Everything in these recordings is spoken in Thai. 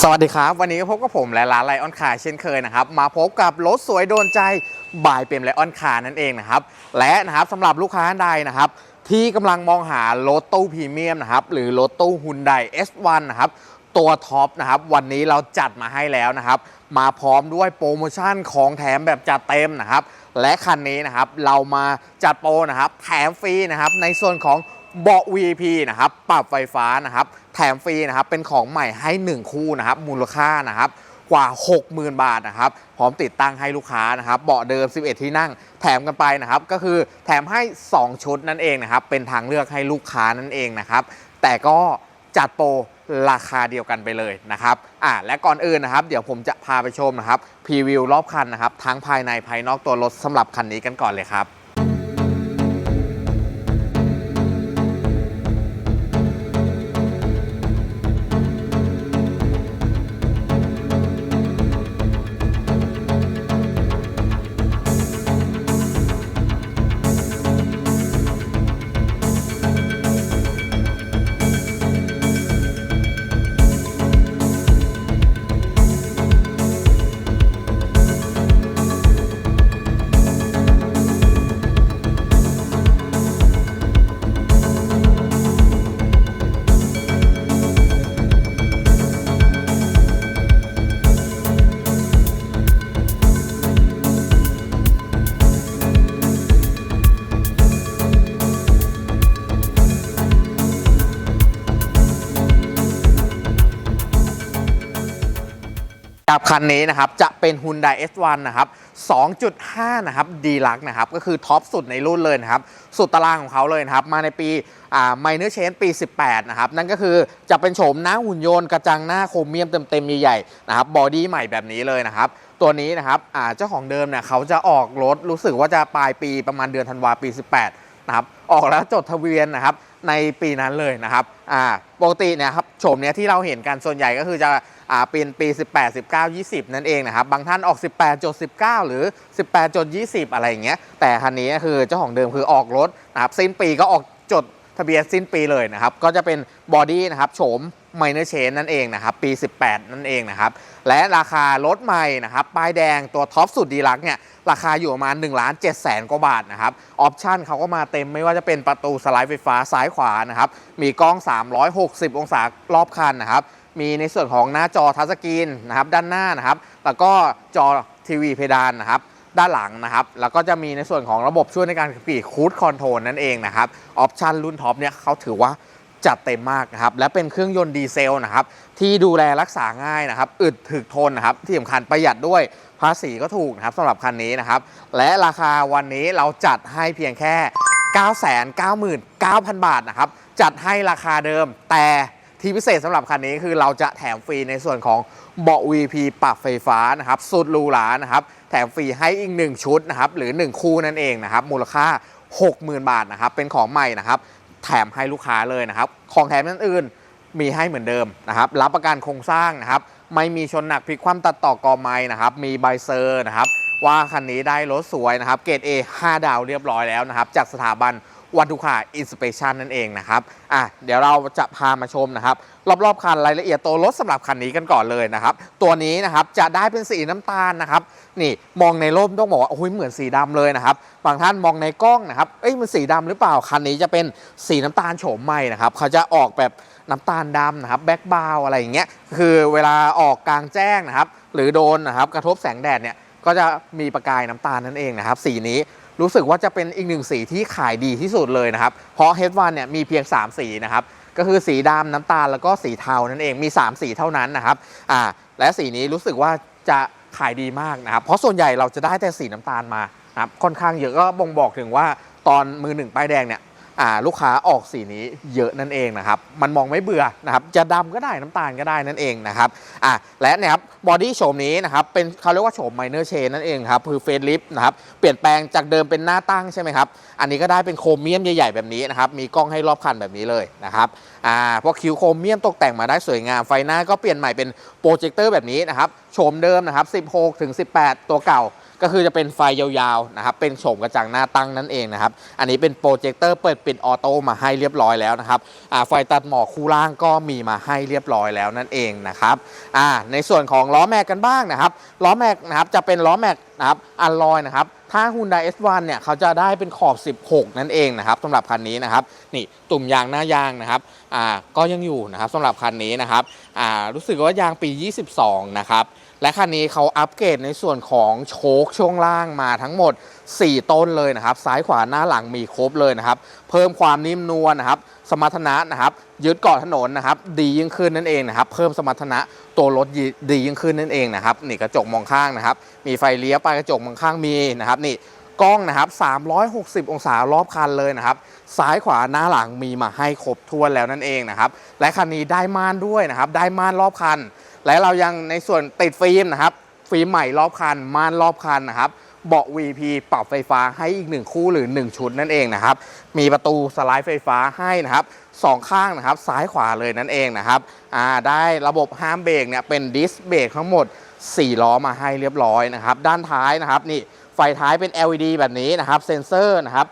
สวัสดีครับ วันนี้พบกับผมและร้านไลออนคาร์เช่นเคยนะครับ มาพบกับรถสวยโดนใจบายเปรมไลออนคาร์นั่นเองนะครับ และนะครับสำหรับลูกค้าใดนะครับ ที่กำลังมองหารถตู้พรีเมียมนะครับ หรือรถตู้ฮุนได S1 นะครับ ตัวท็อปนะครับ วันนี้เราจัดมาให้แล้วนะครับ มาพร้อมด้วยโปรโมชั่นของแถมแบบจัดเต็มนะครับ และคันนี้นะครับเรามาจัดโปรนะครับแถมฟรีนะครับในส่วนของเบาะ VIP นะครับปรับไฟฟ้านะครับ แถมฟรีนะครับเป็นของใหม่ให้ 1 คู่นะครับมูลค่านะครับกว่า 60,000 บาทนะครับพร้อมติดตั้งให้ลูกค้านะครับเบาะเดิม 11 ที่นั่ง แถมกันไปนะครับก็คือแถมให้ 2 ชุดนั่นเองนะครับเป็นทางเลือกให้ลูกค้านั่นเองนะครับแต่ก็จัดโปรราคาเดียวกันไปเลยนะครับอ่าและก่อนอื่นนะครับ เดี๋ยวผมจะพาไปชมนะครับพรีวิวรอบคันนะครับทั้งภายในภายนอกตัวรถสำหรับคันนี้กันก่อนเลยครับ กับคันนี้นะครับจะเป็น Hyundai S1 นะครับ 2.5 นะครับดีลักนะครับ ก็คือท็อปสุดในรุ่นเลยนะครับ สุดตารางของเขาเลยนะครับ มาในปีอ่าไมเนอร์เชนปี 18 นะครับ นั่นก็คือจะเป็นโฉมหน้าหุ่นยนต์กระจังหน้าโครเมียมเต็มๆใหญ่ๆนะครับบอดี้ใหม่แบบนี้เลยนะครับ ตัวนี้นะครับอ่าเจ้าของเดิมเนี่ยเขาจะออกรถรู้สึกว่าจะปลายปีประมาณเดือนธันวาปี 18 นะครับ ออกแล้วจดทะเบียนนะครับ ในปีนั้นเลยนะครับอ่าปกติเนี่ยครับโฉมเนี้ยที่เราเห็นกันส่วนใหญ่ก็คือจะอ่าเป็นปี 18 19 20 นั่นเองนะครับบางท่านออก 18จด19 หรือ 18จด20 อะไรอย่างเงี้ยแต่คันนี้คือเจ้าของเดิมคือออกรถนะครับสิ้นปีก็ออกจดทะเบียนสิ้นปีเลยนะครับก็จะเป็นบอดี้นะครับโฉม minor change นั่นเองนะครับ ปี 18 นั่นเองนะครับ และราคารถใหม่นะครับ ป้ายแดงตัวท็อปสุดดีลักเนี่ย ราคาอยู่ประมาณ1ล้าน7แสนกว่าบาทนะครับ ออปชั่นเขาก็มาเต็มไม่ว่าจะเป็นประตูสไลด์ไฟฟ้าซ้ายขวานะครับ มีกล้อง 360 องศารอบคันนะครับ มีในส่วนของหน้าจอทัชสกรีนนะครับด้านหน้านะครับ แล้วก็จอทีวีเพดานนะครับด้านหลังนะครับ แล้วก็จะมีในส่วนของระบบช่วยในการขับขี่คูดคอนโทรลนั่นเองนะครับ ออปชันรุ่นท็อปเนี่ยเขาถือว่า จัดเต็มมากนะครับ และเป็นเครื่องยนต์ดีเซลนะครับที่ดูแลรักษาง่ายนะครับ อึดถึกทนนะครับ ที่สำคัญประหยัดด้วยภาษีก็ถูกนะครับสำหรับคันนี้นะครับ และราคาวันนี้เราจัดให้เพียงแค่ 999,000 บาทนะครับ จัดให้ราคาเดิม แต่ที่พิเศษสำหรับคันนี้คือเราจะแถมฟรีในส่วนของเบาะ VP ปรับไฟฟ้านะครับ สุดหรูหรานะครับ แถมฟรีให้อีก 1 ชุดนะครับ หรือ 1 คู่นั่นเองนะครับ มูลค่า 60,000 บาทนะครับ เป็นของใหม่นะครับ แถมให้ลูกค้าเลยนะครับ ของแถมนั้นอื่นมีให้เหมือนเดิมนะครับ รับประกันโครงสร้างนะครับ ไม่มีชนหนักพลิกคว่ำตัดต่อกอไม้นะครับ มีใบเซอร์นะครับ ว่าคันนี้ได้รถสวยนะครับ เกรด A 5 ดาวเรียบร้อยแล้วนะครับ จากสถาบัน วัตถุขาอินสเปชันนั่นเองนะครับอะเดี๋ยวเราจะพามาชมนะครับรอบๆคันรายละเอียดตัวรถสำหรับคันนี้กันก่อนเลยนะครับตัวนี้นะครับจะได้เป็นสีน้ำตาลนะครับนี่มองในร่มต้องบอกว่าโอ้ยเหมือนสีดำเลยนะครับบางท่านมองในกล้องนะครับเอ้ยมันสีดำหรือเปล่าคันนี้จะเป็นสีน้ำตาลโฉมใหม่นะครับเขาจะออกแบบน้ำตาลดำนะครับแบ็กบาวอะไรอย่างเงี้ยคือเวลาออกกลางแจ้งนะครับหรือโดนนะครับกระทบแสงแดดเนี่ยก็จะมีประกายน้ำตาลนั่นเองนะครับสีนี้ รู้สึกว่าจะเป็นอีกหนึ่งสีที่ขายดีที่สุดเลยนะครับ เพราะ H1 เนี่ยมีเพียง 3 สีนะครับ ก็คือสีดำน้ำตาลแล้วก็สีเทานั่นเองมี 3 สีเท่านั้นนะครับอ่าและสีนี้รู้สึกว่าจะขายดีมากนะครับ เพราะส่วนใหญ่เราจะได้แต่สีน้ำตาลมานะครับค่อนข้างเยอะก็บ่งบอกถึงว่าตอนมือหนึ่งป้ายแดงเนี่ย ลูกค้าออกสีนี้เยอะนั่นเองนะครับ มันมองไม่เบื่อนะครับ จะดำก็ได้น้ำตาลก็ได้นั่นเองนะครับอ่าและเนะครับบอดี้โฉมนี้นะครับเป็นเขาเรียกว่าโฉมไมเนอร์เชนนั่นเองครับคือเฟสลิฟนะครับเปลี่ยนแปลงจากเดิมเป็นหน้าตั้งใช่ไหมครับ อันนี้ก็ได้เป็นโครเมียมใหญ่ๆแบบนี้นะครับ มีกล้องให้รอบคันแบบนี้เลยนะครับอ่าพวกคิวโครเมียมตกแต่งมาได้สวยงามไฟหน้าก็เปลี่ยนใหม่เป็นโปรเจคเตอร์แบบนี้นะครับโฉมเดิมนะครับ16ถึง18 ตัวเก่า ก็คือจะเป็นไฟยาวๆนะครับเป็นโฉมกระจังหน้าตั้งนั่นเองนะครับอันนี้เป็นโปรเจคเตอร์เปิดปิดออโต้มาให้เรียบร้อยแล้วนะครับไฟตัดหมอกคู่ล่างก็มีมาให้เรียบร้อยแล้วนั่นเองนะครับในส่วนของล้อแม็กกันบ้างนะครับล้อแม็กนะครับจะเป็นล้อแม็กนะครับอัลลอยนะครับถ้า Hyundai S1 เนี่ยเขาจะได้เป็นขอบ 16 นั่นเองนะครับสำหรับคันนี้นะครับนี่ตุ่มยางหน้ายางนะครับอ่าก็ยังอยู่นะครับสำหรับคันนี้นะครับอ่ารู้สึกว่ายางปี 22 นะครับ และคันนี้เขาอัปเกรดในส่วนของโชคช่วงล่างมาทั้งหมด 4 ต้นเลยนะครับ ซ้ายขวาหน้าหลังมีครบเลยนะครับ เพิ่มความนิ่มนวลนะครับ สมรรถนะนะครับ ยึดเกาะถนนนะครับ ดียิ่งขึ้นนั่นเองนะครับ เพิ่มสมรรถนะตัวรถดียิ่งขึ้นนั่นเองนะครับ นี่กระจกมองข้างนะครับ มีไฟเลี้ยวปลายกระจกมองข้างมีนะครับ นี่กล้องนะครับ 360 องศารอบคันเลยนะครับ ซ้ายขวาหน้าหลังมีมาให้ครบถ้วนแล้วนั่นเองนะครับ และคันนี้ได้ม่านด้วยนะครับ ได้ม่านรอบคัน และเรายังในส่วนติดฟิล์มนะครับ ฟิล์มใหม่รอบคันม่านรอบคันนะครับเบาะ VP ปรับไฟฟ้าให้อีก 1 คู่หรือ 1 ชุดนั่นเองนะครับ มีประตูสไลด์ไฟฟ้าให้นะครับสองข้างนะครับซ้ายขวาเลยนั่นเองนะครับได้ระบบห้ามเบรกเนี่ยเป็นดิสเบรกทั้งหมด 4 ล้อมาให้เรียบร้อยนะครับ ด้านท้ายนะครับนี่ไฟท้ายเป็น LED แบบนี้นะครับ เซ็นเซอร์นะครับ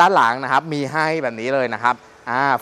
ด้านหลังนะครับมีให้แบบนี้เลยนะครับ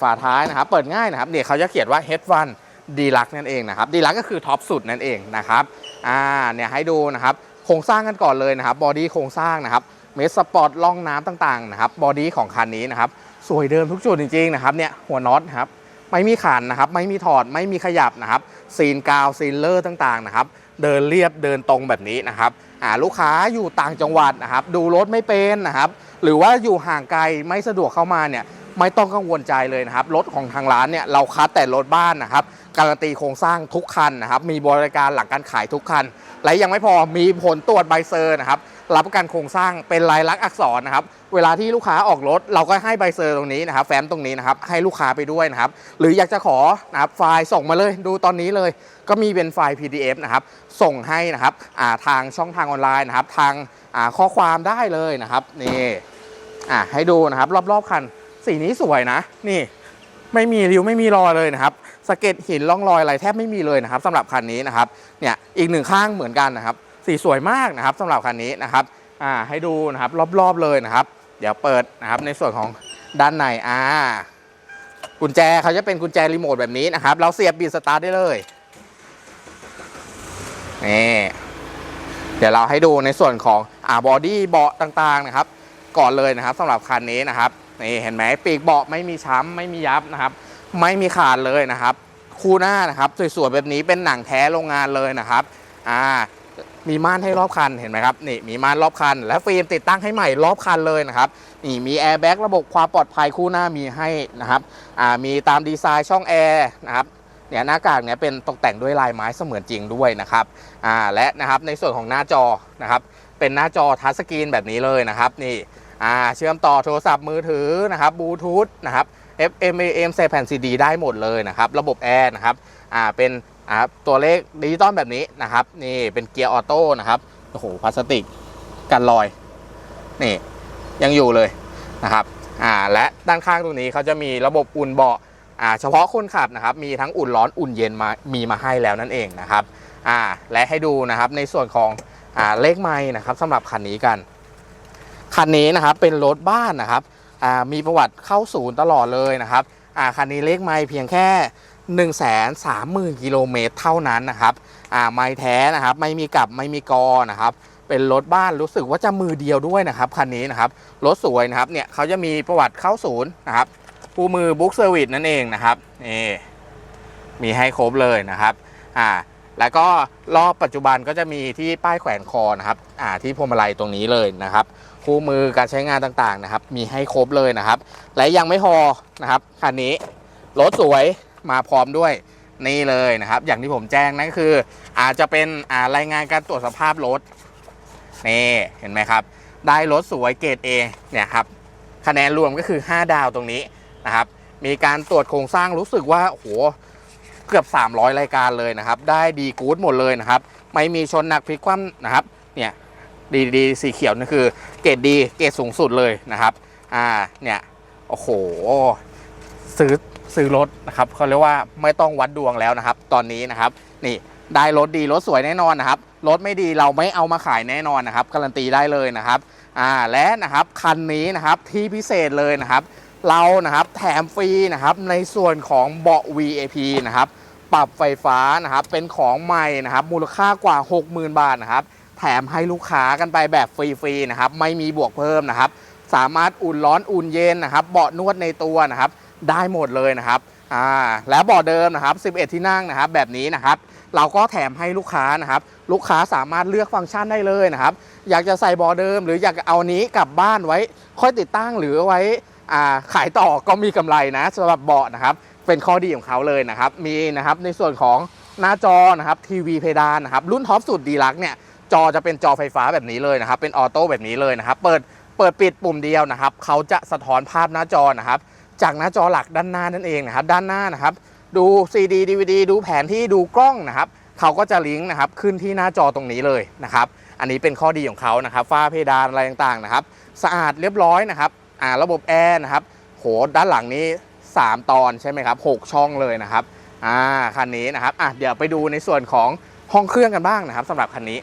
ฝาท้ายนะครับ เปิดง่ายนะครับเนี่ยเขาจะเขียนว่า H1 ดีลักนั่นเองนะครับดีลักก็คือท็อปสุดนั่นเองนะครับอ่าเนี่ยให้ดูนะครับโครงสร้างกันก่อนเลยนะครับบอดี้โครงสร้างนะครับเมสสปอร์ตล่องน้ำต่างๆนะครับบอดี้ของคันนี้นะครับสวยเดิมทุกจุดจริงๆนะครับเนี่ยหัวน็อตครับไม่มีขันนะครับไม่มีถอดไม่มีขยับนะครับซีนกาวซีนเลอร์ต่างๆนะครับเดินเรียบเดินตรงแบบนี้นะครับอ่าลูกค้าอยู่ต่างจังหวัดนะครับดูรถไม่เป็นนะครับหรือว่าอยู่ห่างไกลไม่สะดวกเข้ามาเนี่ยไม่ต้องกังวลใจเลยนะครับรถของทางร้านเนี่ยเราคัดแต่รถบ้านนะครับ การันตีโครงสร้างทุกคันนะครับ มีบริการหลังการขายทุกคัน และยังไม่พอมีผลตรวจใบเซอร์นะครับ รับประกันโครงสร้างเป็นลายลักษณ์อักษรนะครับ เวลาที่ลูกค้าออกรถ เราก็ให้ใบเซอร์ตรงนี้นะครับ แฟ้มตรงนี้นะครับ ให้ลูกค้าไปด้วยนะครับ หรืออยากจะขอนะครับไฟล์ส่งมาเลย ดูตอนนี้เลย ก็มีเป็นไฟล์ PDF นะครับ ส่งให้นะครับาทางช่องทางออนไลน์นะครับ ทางาข้อความได้เลยนะครับ นี่ให้ดูนะครับ รอบๆคัน สีนี้สวยนะ นี่ ไม่มีริ้วไม่มีรอยเลยนะครับสะเก็ดหินร่องรอยอะไรแทบไม่มีเลยนะครับสำหรับคันนี้นะครับเนี่ยอีกหนึ่งข้างเหมือนกันนะครับ สีสวยมากนะครับสำหรับคันนี้นะครับอ่าให้ดูนะครับรอบๆเลยนะครับ เดี๋ยวเปิดนะครับในส่วนของด้านในอ่ากุญแจเขาจะเป็นกุญแจรีโมทแบบนี้นะครับ เราเสียบบีสตาร์ทได้เลยนี่เดี๋ยวเราให้ดูในส่วนของอ่าบอดี้เบาะต่างๆนะครับ ก่อนเลยนะครับสำหรับคันนี้นะครับ นี่เห็นไหมปีกเบาะไม่มีช้ำไม่มียับนะครับ ไม่มีขาดเลยนะครับ คู่หน้านะครับสวยๆแบบนี้เป็นหนังแท้โรงงานเลยนะครับอ่ามีม่านให้รอบคันเห็นไหมครับนี่มีม่านรอบคัน และฟิล์มติดตั้งให้ใหม่รอบคันเลยนะครับนี่มีแอร์แบ็กระบบความปลอดภัยคู่หน้ามีให้นะครับอ่ามีตามดีไซน์ช่องแอร์นะครับเนี่ยหน้ากากเนี่ยเป็นตกแต่งด้วยลายไม้เสมือนจริงด้วยนะครับอ่าและนะครับในส่วนของหน้าจอนะครับเป็นหน้าจอทัชสกรีนแบบนี้เลยนะครับนี่ อ่าเชื่อมต่อโทรศัพท์มือถือนะครับบลูทูธนะครับ FM AM ใส่แผ่นซีดีได้หมดเลยนะครับ ระบบแอร์นะครับอ่าเป็นอ่าตัวเลขดิจิตอลแบบนี้นะครับ นี่เป็นเกียร์ออโต้นะครับโอ้โหพลาสติกกันรอยนี่ยังอยู่เลยนะครับอ่าและด้านข้างตรงนี้เขาจะมีระบบอุ่นเบาะอ่าเฉพาะคนขับนะครับ มีทั้งอุ่นร้อนอุ่นเย็นมามีมาให้แล้วนั่นเองนะครับอ่าและให้ดูนะครับในส่วนของอ่าเลขไม้นะครับสำหรับคันนี้กัน คันนี้นะครับเป็นรถบ้านนะครับมีประวัติเข้าศูนย์ตลอดเลยนะครับคันนี้เลขไม้เพียงแค่ 1 3 0 0 0 0กิโลเมตรเท่านั้นนะครับไม้แท้นะครับไม่มีกลับไม่มีกอนะครับเป็นรถบ้านรู้สึกว่าจะมือเดียวด้วยนะครับคันนี้นะครับรถสวยนะครับเนี่ยเขาจะมีประวัติเข้าศูนย์นะครับผู้มือบุ๊กเซอร์วิสนั่นเองนะครับนี่มีให้ครบเลยนะครับอ่าแล้วก็รอบปัจจุบันก็จะมีที่ป้ายแขวนคอนะครับอ่าที่พวงมาลัยตรงนี้เลยนะครับ คู่มือการใช้งานต่างๆนะครับ มีให้ครบเลยนะครับ และยังไม่พอนะครับคันนี้รถสวยมาพร้อมด้วยนี่เลยนะครับ อย่างที่ผมแจ้งนั่นคือ อาจจะเป็นารายงานการตรวจสภาพรถนี่เห็นไหมครับ ได้รถสวยเกรด A เนี่ยครับคะแนนรวมก็คือ 5 ดาวตรงนี้นะครับ มีการตรวจโครงสร้างรู้สึกว่าโอ้โหเกือบ 300 รายการเลยนะครับ ได้ดีกู๊ดหมดเลยนะครับ ไม่มีชนหนักพลิกคว่ำนะครับ เนี่ย ดีดีสีเขียวนี่คือเกรดดีเกรดสูงสุดเลยนะครับ อ่าเนี่ยโอ้โหซื้อซื้อรถนะครับเขาเรียกว่าไม่ต้องวัดดวงแล้วนะครับ ตอนนี้นะครับ นี่ได้รถดีรถสวยแน่นอนนะครับรถไม่ดีเราไม่เอามาขายแน่นอนนะครับการันตีได้เลยนะครับอ่าและนะครับคันนี้นะครับที่พิเศษเลยนะครับ เรานะครับแถมฟรีนะครับในส่วนของเบาะ VAP นะครับปรับไฟฟ้านะครับเป็นของใหม่นะครับมูลค่ากว่า 60,000 บาทนะครับ แถมให้ลูกค้ากันไปแบบฟรีๆนะครับไม่มีบวกเพิ่มนะครับ สามารถอุ่นร้อนอุ่นเย็นนะครับ เบาะนวดในตัวนะครับ ได้หมดเลยนะครับอ่าแล้วเบาะเดิมนะครับ 11 ที่นั่งนะครับ แบบนี้นะครับ เราก็แถมให้ลูกค้านะครับ ลูกค้าสามารถเลือกฟังก์ชันได้เลยนะครับ อยากจะใส่เบาะเดิม หรืออยากจะเอานี้กลับบ้านไว้ ค่อยติดตั้งหรือไว้อ่าขายต่อก็มีกำไรนะสำหรับเบาะนะครับ เป็นข้อดีของเขาเลยนะครับ มีนะครับในส่วนของหน้าจอนะครับทีวีเพดานนะครับรุ่นท็อปสุดดีลักเนี่ย จอจะเป็นจอไฟฟ้าแบบนี้เลยนะครับ เป็นออโต้แบบนี้เลยนะครับ เปิดเปิดปิดปุ่มเดียวนะครับ เขาจะสะท้อนภาพหน้าจอนะครับ จากหน้าจอหลักด้านหน้านั่นเองนะครับ ด้านหน้านะครับ ดู CD DVD ดูแผนที่ดูกล้องนะครับ เขาก็จะลิงก์นะครับขึ้นที่หน้าจอตรงนี้เลยนะครับ อันนี้เป็นข้อดีของเขานะครับ ฝ้าเพดานอะไรต่างๆนะครับ สะอาดเรียบร้อยนะครับ อ่าระบบแอร์นะครับ โหด้านหลังนี้ 3 ตอนใช่ไหมครับ6ช่องเลยนะครับ อ่าคันนี้นะครับ อะเดี๋ยวไปดูในส่วนของห้องเครื่องกันบ้างนะครับสำหรับคันนี้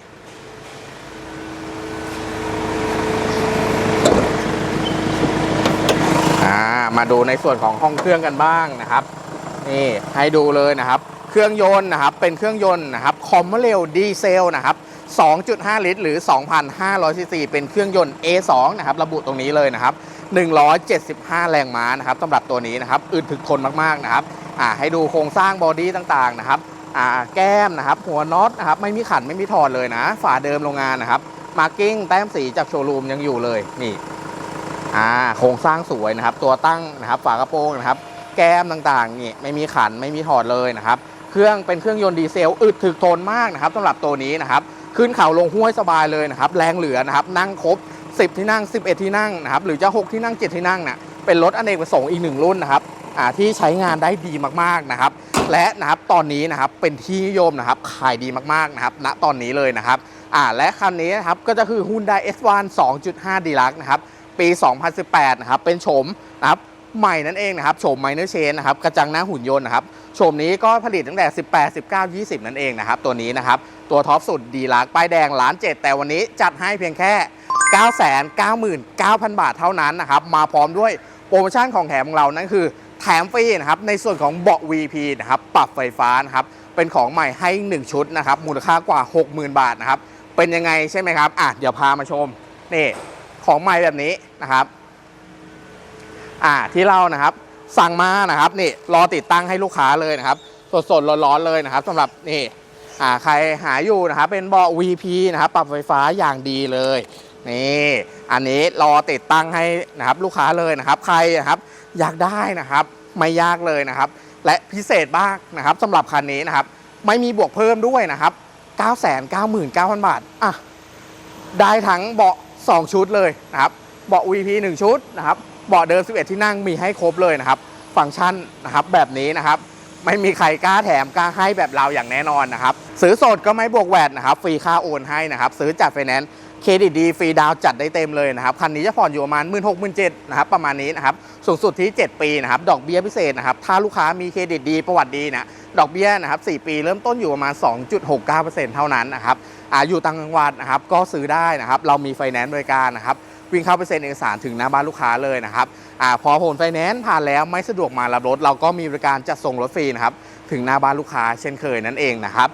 อ่ามาดูในส่วนของห้องเครื่องกันบ้างนะครับนี่ให้ดูเลยนะครับ เครื่องยนต์นะครับเป็นเครื่องยนต์นะครับคอมเร็วดีเซลนะครับ 2.5 ลิตร หรือ 2,500ซีซีเป็นเครื่องยนต์ A2 นะครับระบุตรงนี้เลยนะครับ 175 แรงม้านะครับสำหรับตัวนี้นะครับอึดถึกทนมากๆนะครับอ่าให้ดูโครงสร้างบอดี้ต่างๆนะครับอ่าแก้มนะครับ หัวน็อตนะครับไม่มีขันไม่มีถอดเลยนะ ฝาเดิมโรงงานนะครับมาร์กิ้งแต้มสีจากโชว์รูมยังอยู่เลยนี่ อ่าโครงสร้างสวยนะครับ ตัวตั้งนะครับฝากระโปรงนะครับ แก้มต่างๆนี่ไม่มีขันไม่มีถอดเลยนะครับ เครื่องเป็นเครื่องยนต์ดีเซลอึดถึกทนมากนะครับสำหรับตัวนี้นะครับ ขึ้นเขาลงห้วยสบายเลยนะครับ แรงเหลือนะครับ นั่งครบ 10 ที่นั่ง 11 ที่นั่งนะครับ หรือจะ 6 ที่นั่ง 7 ที่นั่งนะเป็นรถอเนกประสงค์อีกหนึ่งรุ่นนะครับอ่าที่ใช้งานได้ดีมากๆนะครับ และนะครับตอนนี้นะครับเป็นที่นิยมนะครับขายดีมากๆนะครับ ณตอนนี้เลยนะครับอ่าและคันนี้นะครับก็จะคือ Hyundai S1 2.5 Deluxe นะครับ ปี 2018 นะครับ เป็นโฉมนะครับใหม่นั่นเองนะครับโฉมไมเนอร์เชนนะครับกระจังหน้าหุ่นยนต์นะครับโฉมนี้ก็ผลิตตั้งแต่ 18 19 20 นั่นเองนะครับ ตัวนี้นะครับ ตัวท็อปสุดดีลักป้ายแดงล้านเจ็ดแต่วันนี้จัดให้เพียงแค่ 999,000 บาทเท่านั้นนะครับ มาพร้อมด้วยโปรโมชั่นของแถมของเรานั่นคือ แถมฟรีนะครับในส่วนของเบาะ VP นะครับปรับไฟฟ้านะครับเป็นของใหม่ให้ 1 ชุดนะครับมูลค่ากว่า 60,000 บาทนะครับเป็นยังไงใช่ไหมครับอะเดี๋ยวพามาชมนี่ ของใหม่แบบนี้นะครับอ่าที่เรานะครับ สั่งมานะครับนี่รอติดตั้งให้ลูกค้าเลยนะครับ สดๆร้อนๆเลยนะครับสำหรับนี่อ่าใครหาอยู่นะครับ เป็นเบาะ VP นะครับ ปรับไฟฟ้าอย่างดีเลยนี่อันนี้รอติดตั้งให้นะครับลูกค้าเลยนะครับ ใครนะครับอยากได้นะครับไม่ยากเลยนะครับ และพิเศษบ้างนะครับสำหรับคันนี้นะครับ ไม่มีบวกเพิ่มด้วยนะครับ 999,000 บาทอะได้ทั้งเบาะ 2 ชุดเลยนะครับ เบาะ VP 1 ชุดนะครับ เบาะเดิม 11 ที่นั่งมีให้ครบเลยนะครับ ฟังก์ชันนะครับแบบนี้นะครับ ไม่มีใครกล้าแถมกล้าให้แบบเราอย่างแน่นอนนะครับ ซื้อสดก็ไม่บวกแวดนะครับ ฟรีค่าโอนให้นะครับ ซื้อจัดไฟแนนซ์เครดิตดีฟรีดาวน์จัดได้เต็มเลยนะครับคันนี้จะผ่อนอยู่ประมาณ 1 6 0 0 0 0 7นะครับประมาณนี้นะครับสูงสุดที่ 7 ปีนะครับดอกเบี้ยพิเศษนะครับถ้าลูกค้ามีเครดิตดีประวัติดีนะดอกเบี้ยนะครับ4ปีเริ่มต้นอยู่ประมาณ 2.69%เท่านั้นนะครับ อายู่ต่างจังหวัดนะครับก็ซื้อได้นะครับ เรามีไฟแนนซ์บริการนะครับวิ่งเข้าไปเซ็นเอกสารถึงหน้าบ้านลูกค้าเลยนะครับอพอผลไฟแนนซ์ผ่านแล้วไม่สะดวกมารับรถ เราก็มีบริการจัดส่งรถฟรีนะครับถึงหน้าบ้านลูกค้าเช่นเคยนั่นเองนะครับ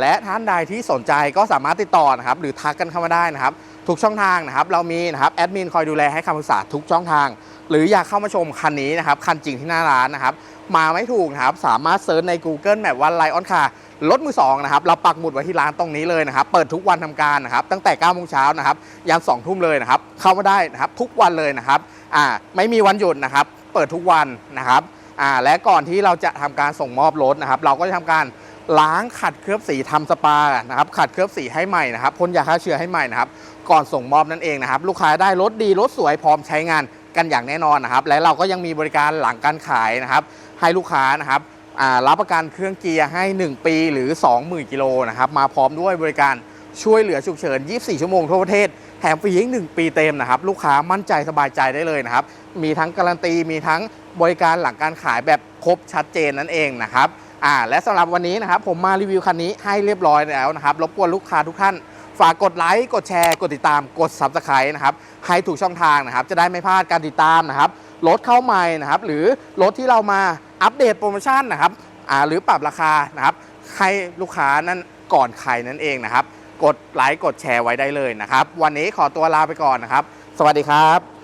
และท่านใดที่สนใจก็สามารถติดต่อนะครับหรือทักกันเข้ามาได้นะครับทุกช่องทางนะครับเรามีนะครับแอดมินคอยดูแลให้คำปรึกษาทุกช่องทาง หรืออยากเข้ามาชมคันนี้นะครับคันจริงที่หน้าร้านนะครับมาไม่ถูกนะครับสามารถเซิร์ชใน Google Map ว่าไลออนคาร รถมือสองนะครับเราปักหมุดไว้ที่ร้านตรงนี้เลยนะครับ เปิดทุกวันทำการนะครับ ตั้งแต่9โมงเช้านะครับยัน2ทุ่มเลยนะครับ เข้ามาได้นะครับทุกวันเลยนะครับอ่าไม่มีวันหยุดนะครับ เปิดทุกวันนะครับอ่าและก่อนที่เราจะทำการส่งมอบรถนะครับ เราก็จะทำการล้างขัดเคลือบสีทำสปานะครับขัดเคลือบสีให้ใหม่นะครับพ่นยาฆ่าเชื้อให้ใหม่นะครับ ก่อนส่งมอบนั่นเองนะครับ ลูกค้าได้รถดีรถสวยพร้อมใช้งานกันอย่างแน่นอนนะครับ และเราก็ยังมีบริการหลังการขายนะครับ ให้ลูกค้านะครับ รับประกันเครื่องเกียร์ให้ 1 ปีหรือ 20,000กิโลนะครับ มาพร้อมด้วยบริการช่วยเหลือฉุกเฉิน 24 ชั่วโมงทั่วประเทศ แถมฟรีอีก 1 ปีเต็มนะครับ ลูกค้ามั่นใจสบายใจได้เลยนะครับ มีทั้งการันตี มีทั้งบริการหลังการขายแบบครบชัดเจนนั่นเองนะครับอ่าและสำหรับวันนี้นะครับผมมารีวิวคันนี้ให้เรียบร้อยแล้วนะครับ รบกวนลูกค้าทุกท่าน ฝากกดไลค์ กดแชร์ กดติดตาม กด Subscribe นะครับให้ถูกช่องทางนะครับ จะได้ไม่พลาดการติดตามนะครับ รถเข้าใหม่นะครับ หรือรถที่เรามา อัปเดตโปรโมชั่นนะครับหรือปรับราคานะครับให้ลูกค้านั้นก่อนใครนั่นเองนะครับ กดไลค์กดแชร์ไว้ได้เลยนะครับ วันนี้ขอตัวลาไปก่อนนะครับ สวัสดีครับ